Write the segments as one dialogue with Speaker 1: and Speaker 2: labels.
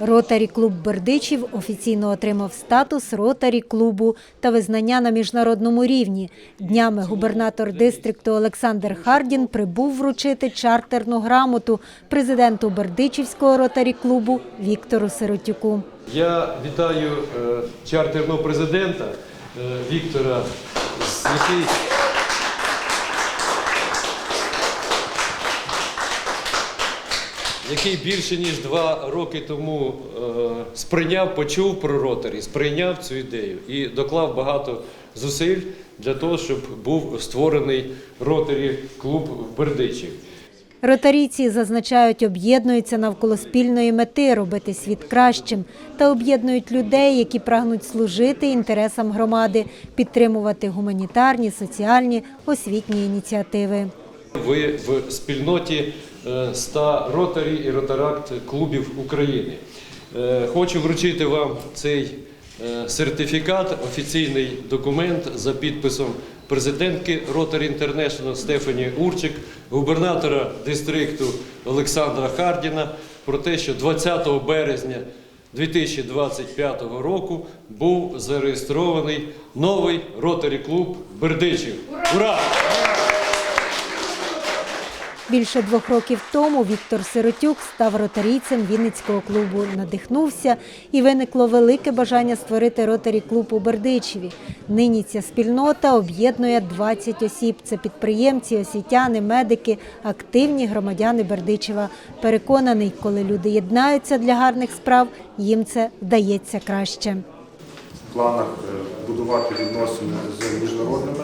Speaker 1: Ротарі клуб Бердичів офіційно отримав статус ротарі клубу та визнання на міжнародному рівні. Днями губернатор дистрикту Олександр Хардін прибув вручити чартерну грамоту президенту Бердичівського ротарі клубу Віктору Сиротюку.
Speaker 2: Я вітаю е, чартерного президента е, Віктора, який який більше ніж два роки тому е, сприйняв, почув про ротарі, сприйняв цю ідею і доклав багато зусиль для того, щоб був створений ротарі клуб в Бердичів.
Speaker 1: Ротарійці зазначають, об'єднуються навколо спільної мети робити світ кращим та об'єднують людей, які прагнуть служити інтересам громади, підтримувати гуманітарні, соціальні, освітні ініціативи.
Speaker 2: Ви в спільноті е, 100 ротарі і ротаракт клубів України. Е, Хочу вручити вам цей е, сертифікат, офіційний документ за підписом президентки Rotary International Стефані Урчик, губернатора дистрикту Олександра Хардіна про те, що 20 березня 2025 року був зареєстрований новий ротарі клуб Бердичів. Ура!
Speaker 1: Більше двох років тому Віктор Сиротюк став ротарійцем Вінницького клубу. Надихнувся і виникло велике бажання створити ротарі клуб у Бердичеві. Нині ця спільнота об'єднує 20 осіб. Це підприємці, освітяни, медики, активні громадяни Бердичева. Переконаний, коли люди єднаються для гарних справ, їм це вдається краще.
Speaker 3: В планах е, будувати відносини з міжнародними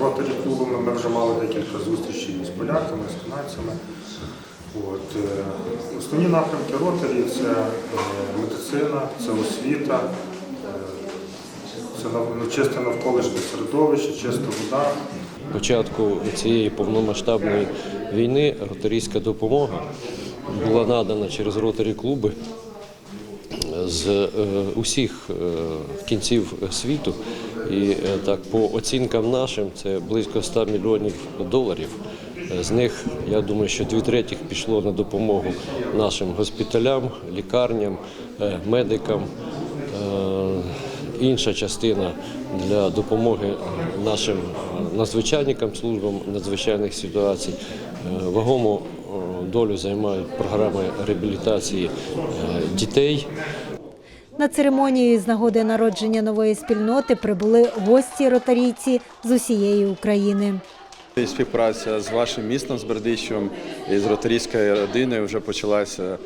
Speaker 3: ротарі клубами. Ми вже мали декілька зустрічей з поляками, з канадцями. От, е, основні напрямки ротарі це е, медицина, це освіта, е, це ну, чисте навколишнє середовище, чиста вода.
Speaker 2: початку цієї повномасштабної війни ротарійська допомога була надана через ротарі клуби з усіх кінців світу. І е, так, по оцінкам нашим, це близько 100 мільйонів доларів. Е, З них, я думаю, що дві третіх пішло на допомогу нашим госпіталям, лікарням, е, медикам. Інша частина для допомоги нашим надзвичайникам, службам надзвичайних ситуацій. Вагому долю займають програми реабілітації дітей.
Speaker 1: На церемонію з нагоди народження нової спільноти прибули гості ротарійці з усієї України.
Speaker 4: І Співпраця з вашим містом, з Бердичевом і з ротарійською родиною вже почалася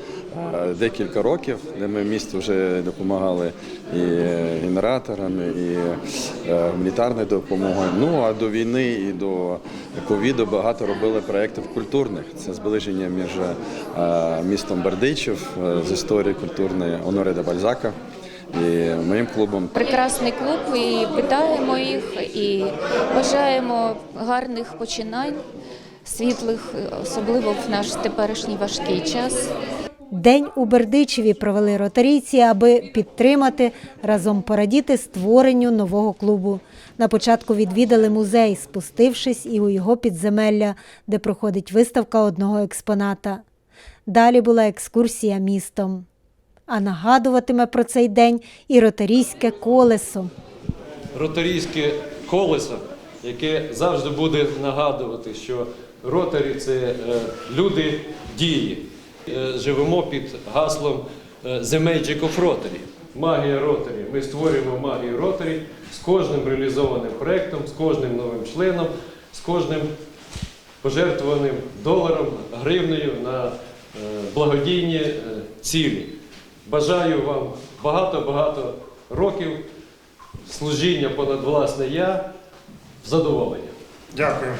Speaker 4: е, декілька років, де ми місту вже допомагали і е, генераторами, і е, гуманітарною допомогою. Ну а до війни і до ковіду багато робили проєктів культурних. Це зближення між містом Бердичів з історії культурної Оноре де Бальзака і моїм клубом.
Speaker 5: прекрасний клуб і вітаємо їх і бажаємо гарних починань, світлих, особливо в наш теперішній важкий час.
Speaker 1: День у Бердичеві провели ротарійці, аби підтримати разом порадіти створенню нового клубу. На початку відвідали музей, спустившись і у його підземелля, де проходить виставка одного експоната. Далі була екскурсія містом. А нагадуватиме про цей день і ротарійське колесо.
Speaker 2: ротарійське колесо, яке завжди буде нагадувати, що ротарі це е, люди дії. Е, Живемо під гаслом The Magic of Rotary. Магія ротарі. Ми створюємо магію ротарі з кожним реалізованим проєктом, з кожним новим членом, з кожним пожертвованим доларом, гривнею на е, благодійні цілі. Бажаю вам багато-багато років служіння понад власне я в задоволення.
Speaker 3: Дякую.